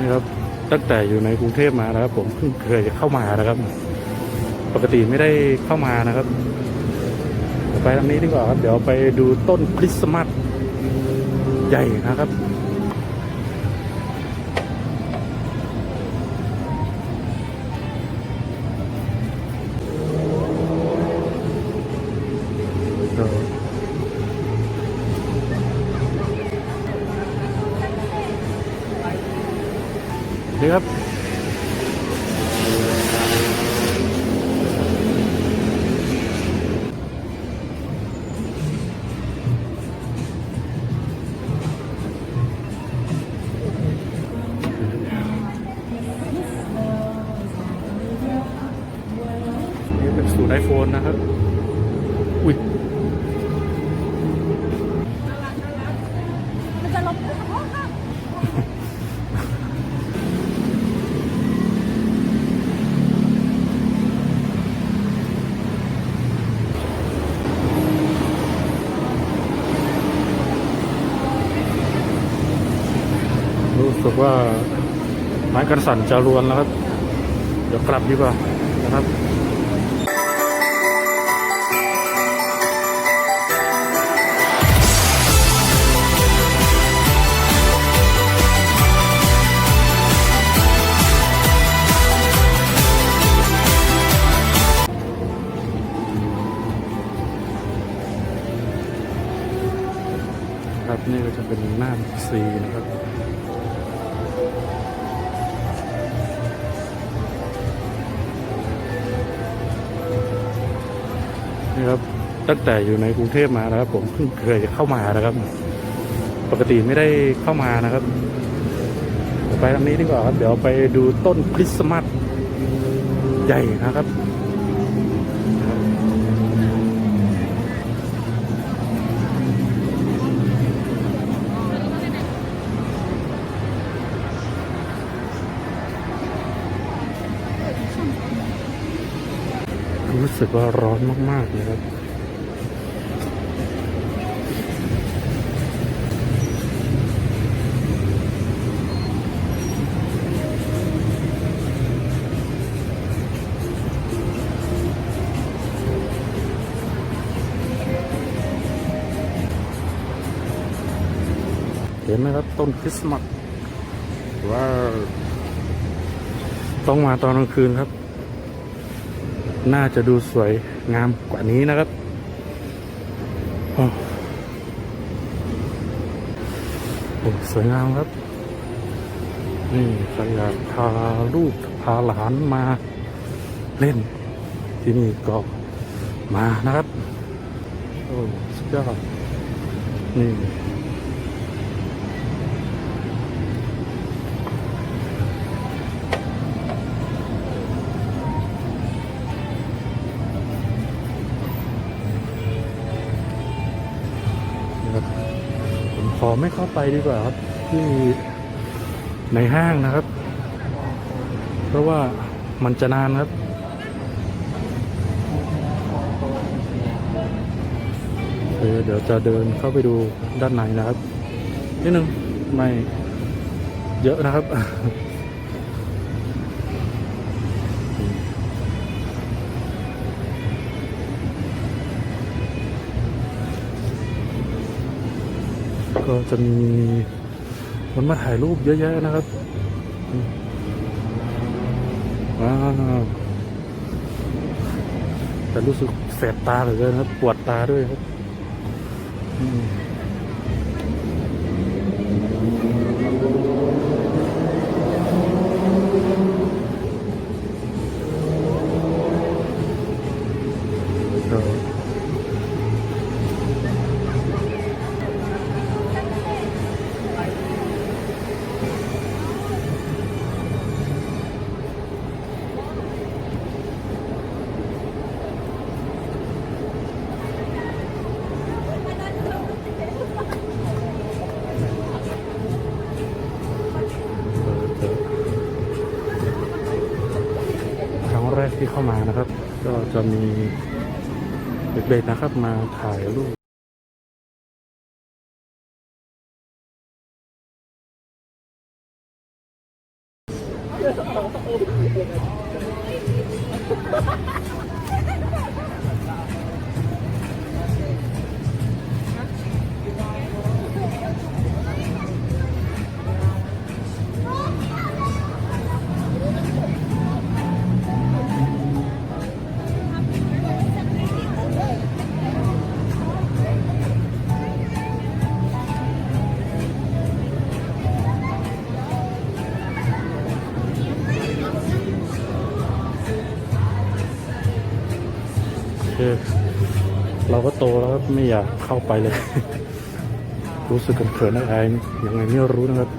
นะครับ ตั้งแต่อยู่ในกรุงเทพมานะครับ ผมเพิ่งเคยเข้ามานะครับ ปกติไม่ได้เข้ามานะครับ ไปทางนี้ดีกว่าครับ เดี๋ยวไปดูต้นคริสต์มาสใหญ่นะครับ นนะครับ อุ้ยมันจะลบรู้สึกว่าไม้กันสั่นจะรวนแล้วครับ เดี๋ยวกลับดีกว่า ตั้งแต่อยู่ในกรุงเทพมานะครับ ผมเพิ่งเคยเข้ามานะครับ ปกติไม่ได้เข้ามานะครับ ไปทางนี้ดีกว่าครับ เดี๋ยวไปดูต้นคริสต์มาสใหญ่นะครับรู้สึกว่าร้อนมาก ๆ เลยครับ ไหมครับ ต้นคริสต์มาสว้าวต้องมาตอนกลางคืนครับ น่าจะดูสวยงามกว่านี้นะครับโอ้โอ้สวยงามครับ นี่ใครอยากพาลูกพาหลานมาเล่น ที่นี่ก็มานะครับ โอ้สุดยอดนี่ ไม่เข้าไปดีกว่าครับ ที่ในห้างนะครับ เพราะว่ามันจะนานครับเเดี๋ยวจะเดินเข้าไปดูด้านในนะครับนิดนึงไม่เยอะนะครับ ก็จะมีคนมาถ่ายรูปเยอะแยะนะครับว้าวแต่รู้สึกแสบตาเหลือเกินครับ ปวดตาด้วยครับ เข้ามานะครับ ก็จะมีเด็กๆนะครับมาถ่ายรูป ก็โตแล้วไม่อยากเข้าไปเลย รู้สึกเขินๆอายๆยังไงไม่รู้นะครับ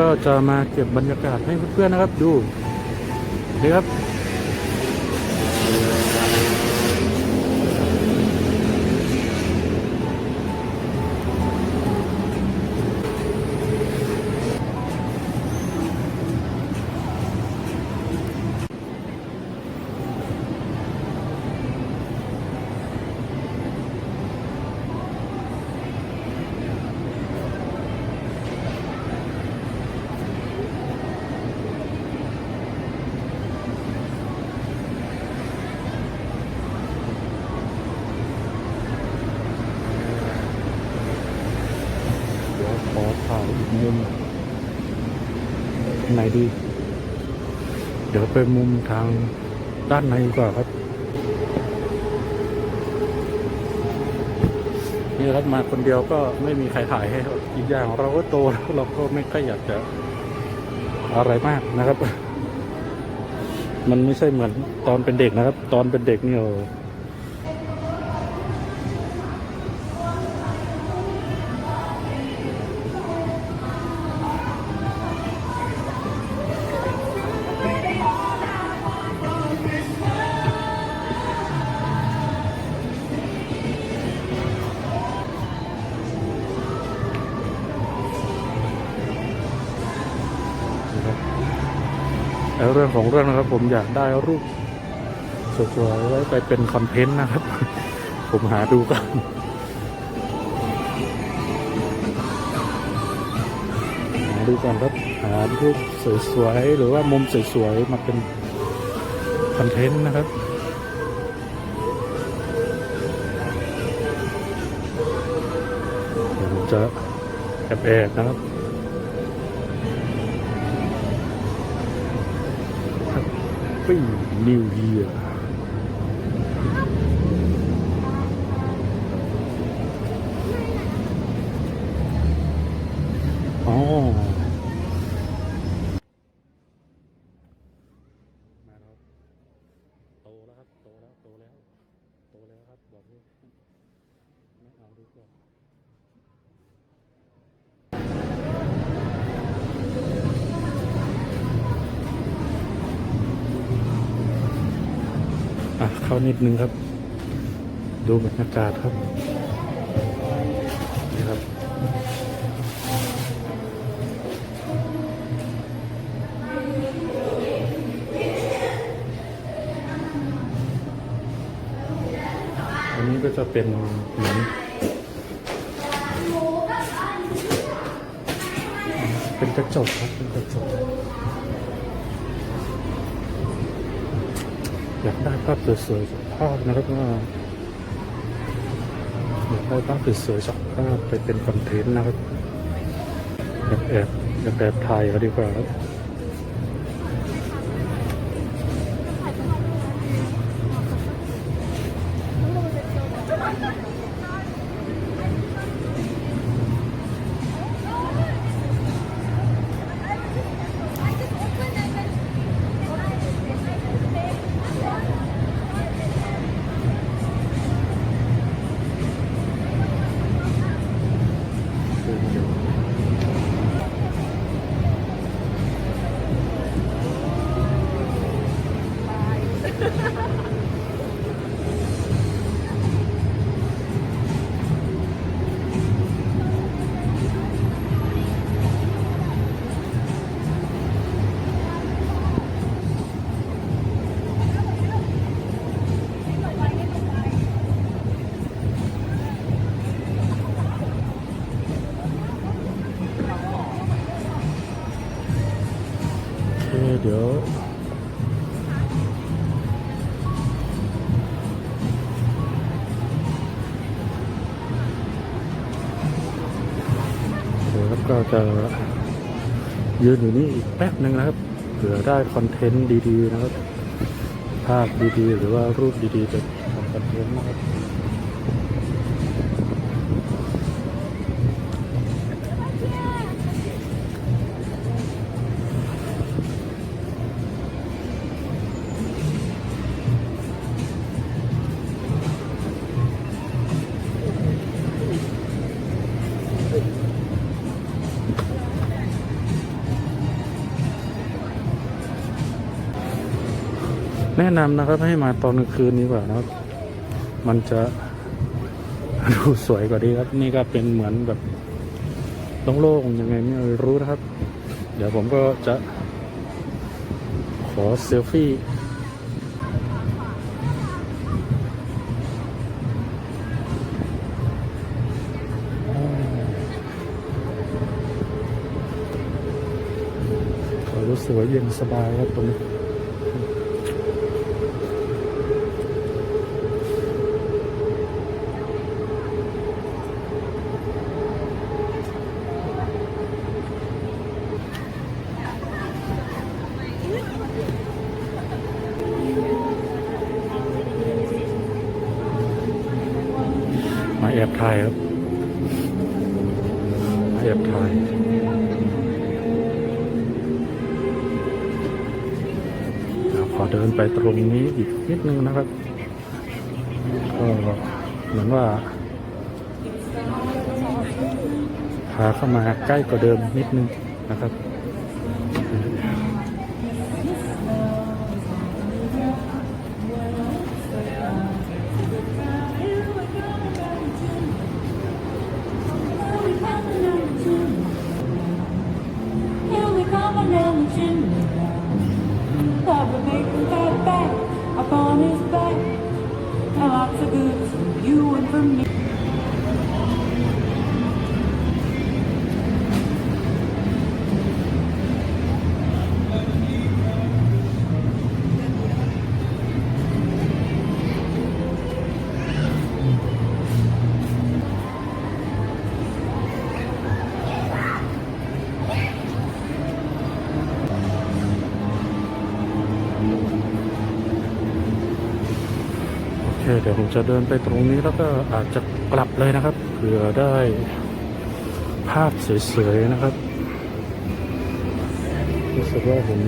ก็จะมาเก็บบรรยากาศให้เพื่อนๆนะครับดูดีครับ ไปมุมทางด้านในดีกว่าครับ นี่ครับมาคนเดียวก็ไม่มีใครถ่ายให้อีกอย่างเราก็โตแล้วเราก็ไม่ค่อยอยากจะอะไรมากนะครับ มันไม่ใช่เหมือนตอนเป็นเด็กนะครับ ตอนเป็นเด็กนี่โอ้ เรื่องของเรื่องนะครับ ผมอยากได้รูปสวยๆไว้ไปเป็นคอนเทนต์นะครับ ผมหาดูกันหาดูกันครับหารูปสวยๆหรือว่ามุมสวยๆมาเป็นคอนเทนต์นะครับจะแอบๆนะครับ Happy New Year อ๋อ มาแล้ว โตแล้วครับ โตแล้ว โตแล้ว โตแล้วครับ บอกเลยไม่เอาดีกว่า อะ เข้า นิดนึงครับ ดูบรรยากาศครับนี่ครับ อันนี้ก็จะเป็นเหมือนเป็นกระจกครับเป็นกระจก อยากได้ภาพสวยๆสักภาพนะครับว่าอยากได้ภาพสวยๆสักภาพไปเป็นคอนเทนต์นะครับแอบแอบถ่ายเขาดีกว่าครับ ก็จะยืนอยู่นี่อีกแป๊บหนึ่งนะครับเผื่อได้คอนเทนต์ดีๆนะครับ ภาพดีๆ หรือว่ารูปดีๆจะทำคอนเทนต์นะครับ นะนำนะครับให้มาตอนกลางคืนนี้กว่านะครับ มันจะดูสวยกว่าดีครับ นี่ก็เป็นเหมือนแบบโล่งๆยังไงไม่รู้นะครับ เดี๋ยวผมก็จะ ขอเซลฟี่รู้สึกว่าเย็นสบายครับตรงนี้ มาแอบถ่ายครับ มาแอบถ่ายขอเดินไปตรงนี้อีกนิดนึงนะครับ ก็เหมือนว่า พาเข้ามาใกล้กว่าเดิมนิดนึงนะครับ จะเดินไปตรงนี้แล้วก็อาจจะกลับเลยนะครับเผื่อได้ภาพสวยๆนะครับรู้สึกว่าผม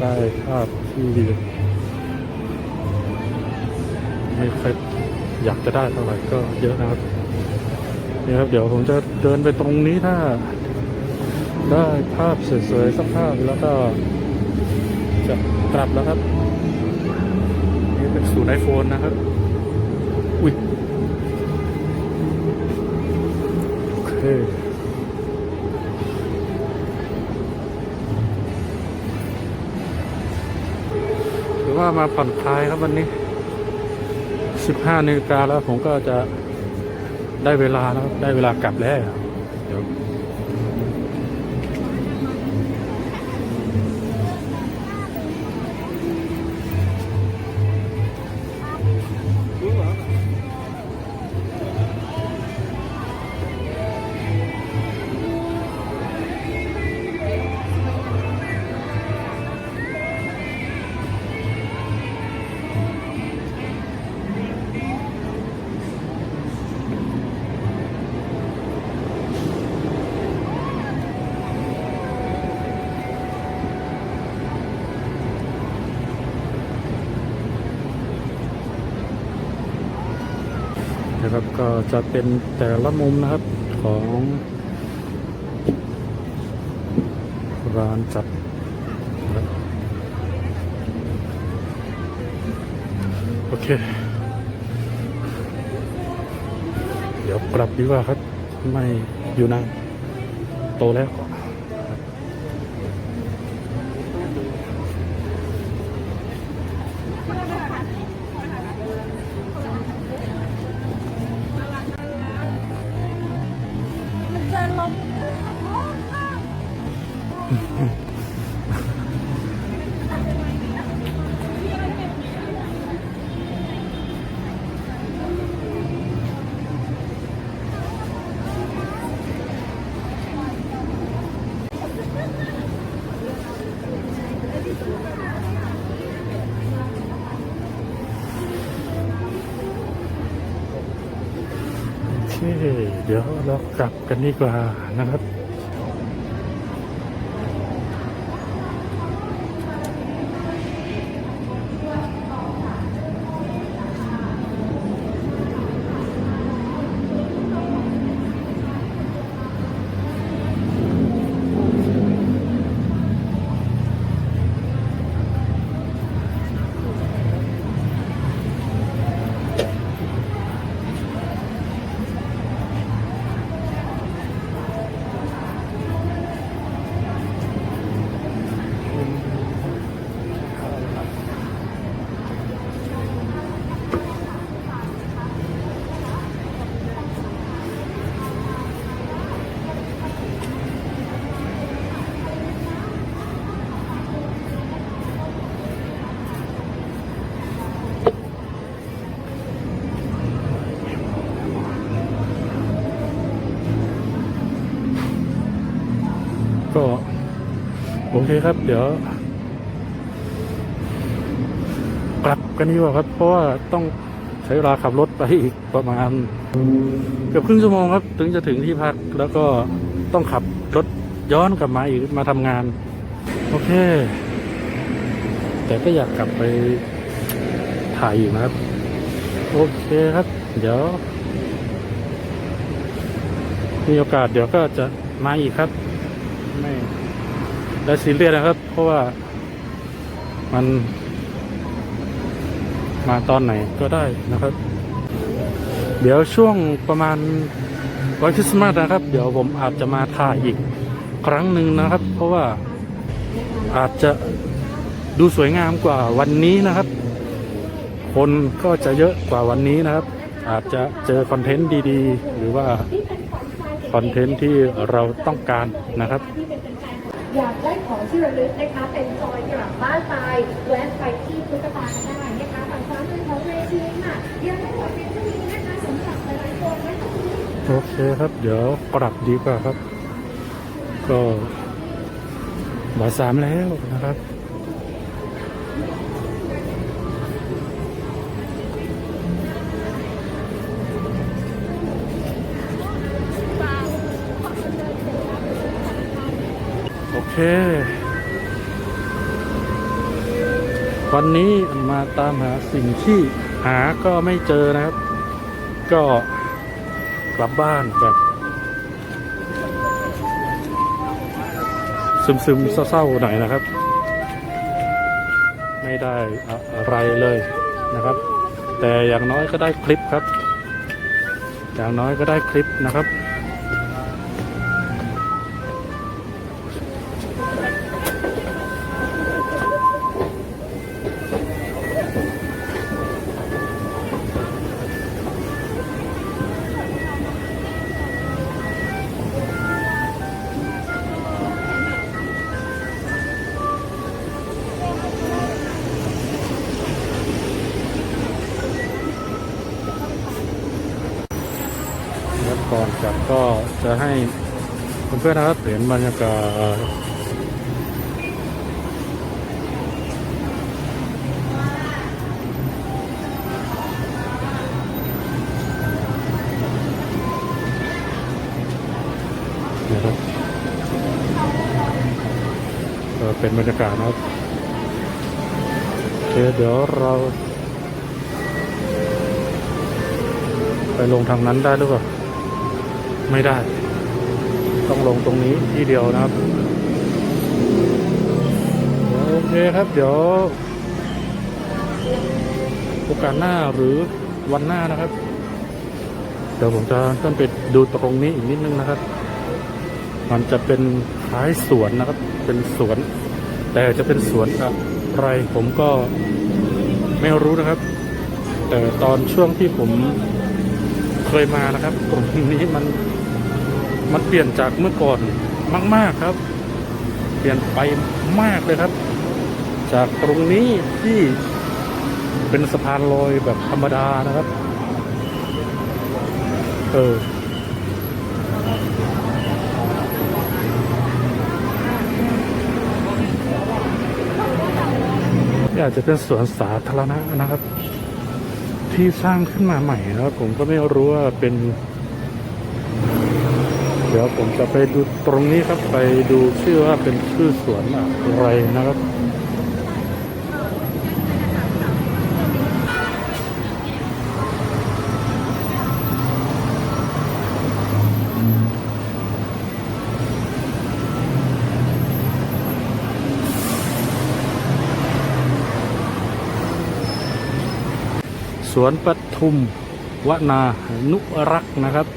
ได้ภาพที่ดีไม่ค่อยอยากจะได้เท่าไหร่ก็เยอะนะครับนี่ครับ เดี๋ยวผมจะเดินไปตรงนี้ถ้า ได้ภาพสวยๆสักภาพแล้วก็จะกลับแล้วครับ นี่เป็นศูนย์ไอโฟนนะครับ อุ้ยโอเคถือว่ามาผ่อนคลายครับวันนี้ 15นาฬิกาแล้วผมก็จะได้เวลาแล้วได้เวลากลับแล้ว ก็จะเป็นแต่ละมุมนะครับของร้านจัดโอเค เดี๋ยวกลับดีกว่าครับ ไม่อยู่นานโตแล้ว กลับกันดีกว่านะครับ เคครับ เดี๋ยว กลับกันดีกว่าครับ เพราะว่าต้องใช้เวลาขับรถไปอีกประมาณ เกือบครึ่งชั่วโมงครับ ถึงจะถึงที่พักแล้วก็ต้องขับรถย้อนกลับมาอีกมาทำงาน โอเค แต่ก็อยากกลับไปถ่ายอยู่นะครับ โอเคครับ เดี๋ยว มีโอกาสเดี๋ยวก็จะมาอีกครับ ไม่ ได้ซีเรียสนะครับ เพราะว่ามัน มาตอนไหนก็ได้นะครับ เดี๋ยวช่วงประมาณวันคริสต์มาสนะครับ เดี๋ยวผมอาจจะมาถ่ายอีกครั้งหนึ่งนะครับ เพราะว่าอาจจะดูสวยงามกว่าวันนี้นะครับ คนก็จะเยอะกว่าวันนี้นะครับ อาจจะเจอคอนเทนต์ดีๆ หรือว่าคอนเทนต์ที่เราต้องการนะครับ อยากได้ของที่ระลึกนะคะเป็นจอยกลับบ้านไปแวะไปที่ตุ๊กตาได้นะคะฝั่งซ้ายมือของเวทีค่ะยังไม่หมดเพียงเท่านี้นะคะสำหรับหลายๆคนนะต้องรีบโอเคครับ เดี๋ยวกลับดีกว่าครับ ก็บ่ายสามแล้วนะครับ เค วันนี้มาตามหาสิ่งที่หาก็ไม่เจอนะครับ ก็กลับบ้านแบบซึมๆเศร้าๆหน่อยนะครับ ไม่ได้อะไรเลยนะครับ แต่อย่างน้อยก็ได้คลิปครับ อย่างน้อยก็ได้คลิปนะครับ พื่อนๆนะครับเห็นบรรยากาศนะครับก็เป็นบรรยากาศนะครับเคเดี๋ยวเรา ไปลงทางนั้นได้หรือเปล่า ไม่ได้ ต้องลงตรงนี้ที่เดียวนะครับโอเคครับ เดี๋ยวโอกาสหน้าหรือวันหน้านะครับ เดี๋ยวผมจะต้นไปดูตรงนี้อีกนิดนึงนะครับ มันจะเป็นคล้ายสวนนะครับ เป็นสวน แต่จะเป็นสวนอะไรผมก็ไม่รู้นะครับ แต่ตอนช่วงที่ผมเคยมานะครับตรงนี้มัน มันเปลี่ยนจากเมื่อก่อนมาก ๆครับ เปลี่ยนไปมากเลยครับ จากตรงนี้ที่เป็นสะพานลอยแบบธรรมดานะครับ เออนี่อาจจะเป็นสวนสาธารณะนะครับ ที่สร้างขึ้นมาใหม่นะครับผมก็ไม่รู้ว่าเป็น ดี๋ยวผมจะไปดูตรงนี้ครับไปดูชื่อว่าเป็นชื่อสวนอะไรนะครับสวนปทุมวนานุรักษ์นะครับ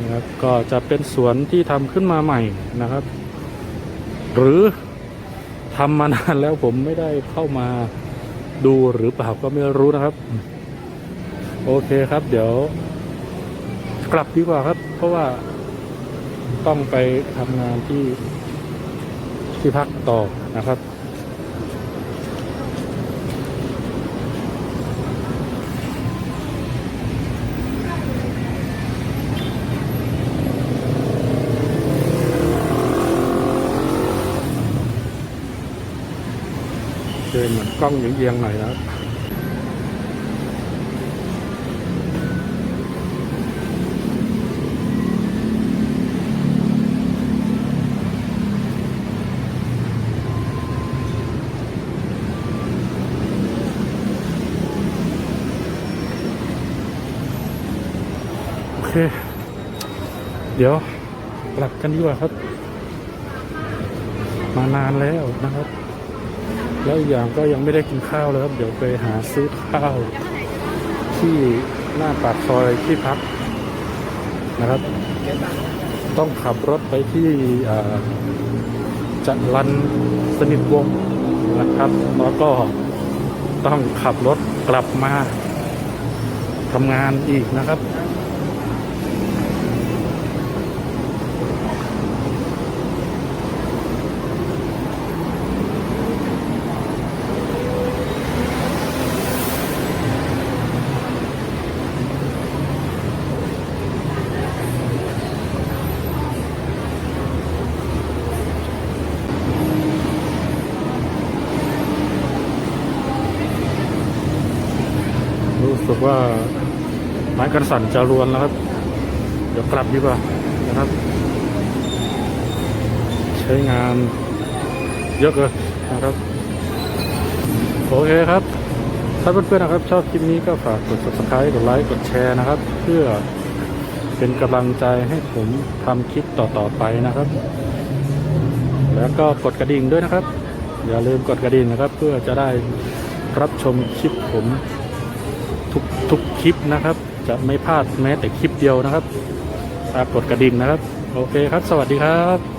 นะครับก็จะเป็นสวนที่ทำขึ้นมาใหม่นะครับ หรือทำมานานแล้วผมไม่ได้เข้ามาดูหรือเปล่าก็ไม่รู้นะครับ โอเคครับ เดี๋ยว กลับดีกว่าครับ เพราะว่าต้องไปทำงานที่ที่พักต่อนะครับ เดินเหมือนกล้องเอียงๆหน่อยนะครับโอเคเดี๋ยวกลับกันดีกว่าครับ มานานแล้วนะครับ แล้วอีกอย่างก็ยังไม่ได้กินข้าวเลยครับ เดี๋ยวไปหาซื้อข้าว ที่หน้าปากซอยที่พักนะครับ ต้องขับรถไปที่จัรันสนิทวงศ์นะครับ แล้วก็ต้องขับรถกลับมาทำงานอีกนะครับ รู้สึกว่าไม้กัน สั่นจะรวนแล้วครับ เดี๋ยวกลับดีกว่านะครับ ใช้งานเยอะเลยนะครับโอเคครับ ถ้าเพื่อนๆนะครับ ชอบคลิปนี้ก็ฝากกด subscribe กดไลค์กดแชร์นะครับ เพื่อเป็นกำลังใจให้ผมทำคลิปต่อๆไปนะครับ แล้วก็กดกระดิ่งด้วยนะครับ อย่าลืมกดกระดิ่งนะครับ เพื่อจะได้รับชมคลิปผมทุกทุกคลิปนะครับ จะไม่พลาดแม้แต่คลิปเดียวนะครับฝากกดกระดิ่งนะครับ โอเคครับ สวัสดีครับ